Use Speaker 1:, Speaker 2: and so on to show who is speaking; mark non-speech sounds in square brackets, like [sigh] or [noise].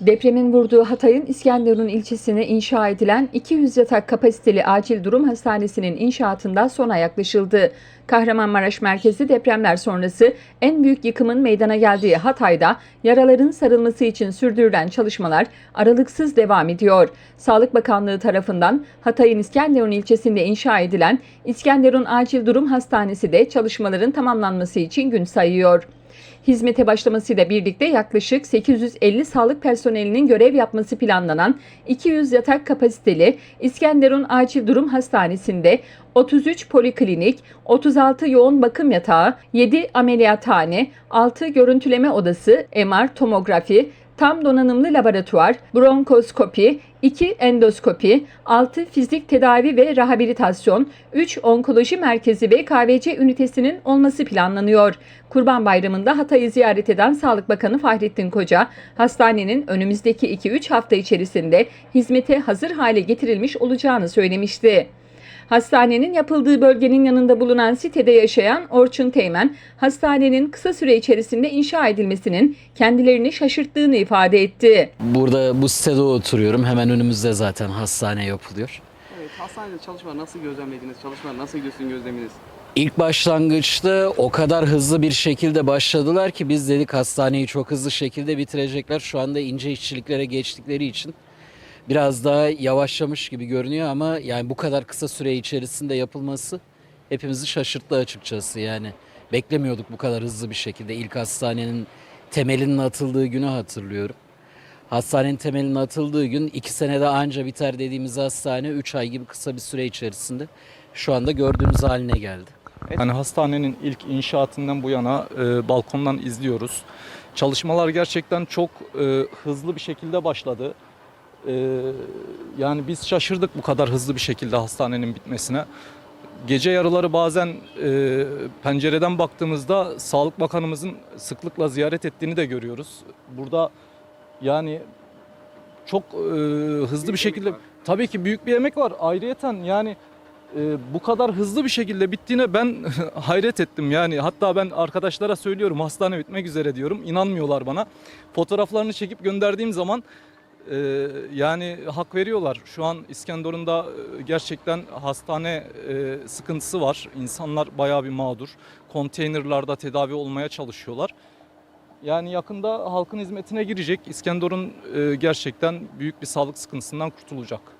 Speaker 1: Depremin vurduğu Hatay'ın İskenderun ilçesine inşa edilen 200 yatak kapasiteli acil durum hastanesinin inşaatında sona yaklaşıldı. Kahramanmaraş merkezi depremler sonrası en büyük yıkımın meydana geldiği Hatay'da yaraların sarılması için sürdürülen çalışmalar aralıksız devam ediyor. Sağlık Bakanlığı tarafından Hatay'ın İskenderun ilçesinde inşa edilen İskenderun Acil Durum Hastanesi de çalışmaların tamamlanması için gün sayıyor. Hizmete başlamasıyla birlikte yaklaşık 850 sağlık personelinin görev yapması planlanan 200 yatak kapasiteli İskenderun Acil Durum Hastanesi'nde 33 poliklinik, 36 yoğun bakım yatağı, 7 ameliyathane, 6 görüntüleme odası, MR tomografi, tam donanımlı laboratuvar, bronkoskopi, 2 endoskopi, 6 fizik tedavi ve rehabilitasyon, 3 onkoloji merkezi ve KVC ünitesinin olması planlanıyor. Kurban Bayramı'nda Hatay'ı ziyaret eden Sağlık Bakanı Fahrettin Koca, hastanenin önümüzdeki 2-3 hafta içerisinde hizmete hazır hale getirilmiş olacağını söylemişti. Hastanenin yapıldığı bölgenin yanında bulunan sitede yaşayan Orçun Teğmen, hastanenin kısa süre içerisinde inşa edilmesinin kendilerini şaşırttığını ifade etti.
Speaker 2: Burada bu sitede oturuyorum. Hemen önümüzde zaten hastane yapılıyor.
Speaker 3: Evet, hastanede çalışmalar nasıl gözlemlediniz? Çalışmalar nasıl gidiyorsun gözleminiz?
Speaker 2: İlk başlangıçta o kadar hızlı bir şekilde başladılar ki biz dedik hastaneyi çok hızlı şekilde bitirecekler. Şu anda ince işçiliklere geçtikleri için biraz daha yavaşlamış gibi görünüyor ama yani bu kadar kısa süre içerisinde yapılması hepimizi şaşırttı açıkçası yani. Beklemiyorduk bu kadar hızlı bir şekilde. İlk hastanenin temelinin atıldığı günü hatırlıyorum. Hastanenin temelinin atıldığı gün iki senede anca biter dediğimiz hastane 3 ay gibi kısa bir süre içerisinde şu anda gördüğümüz haline geldi.
Speaker 4: Yani hastanenin ilk inşaatından bu yana e, balkondan izliyoruz. Çalışmalar gerçekten çok e, hızlı bir şekilde başladı. E, yani biz şaşırdık bu kadar hızlı bir şekilde hastanenin bitmesine. Gece yarıları bazen e, pencereden baktığımızda Sağlık Bakanımızın sıklıkla ziyaret ettiğini de görüyoruz. Burada yani çok e, hızlı bir şekilde tabii ki büyük bir emek var. Ayrıyeten yani e, bu kadar hızlı bir şekilde bittiğine ben [laughs] hayret ettim. Yani hatta ben arkadaşlara söylüyorum hastane bitmek üzere diyorum. İnanmıyorlar bana. Fotoğraflarını çekip gönderdiğim zaman e, yani hak veriyorlar. Şu an İskenderun'da e, gerçekten hastane e, sıkıntısı var. İnsanlar bayağı bir mağdur. Konteynerlarda tedavi olmaya çalışıyorlar. Yani yakında halkın hizmetine girecek. İskenderun e, gerçekten büyük bir sağlık sıkıntısından kurtulacak.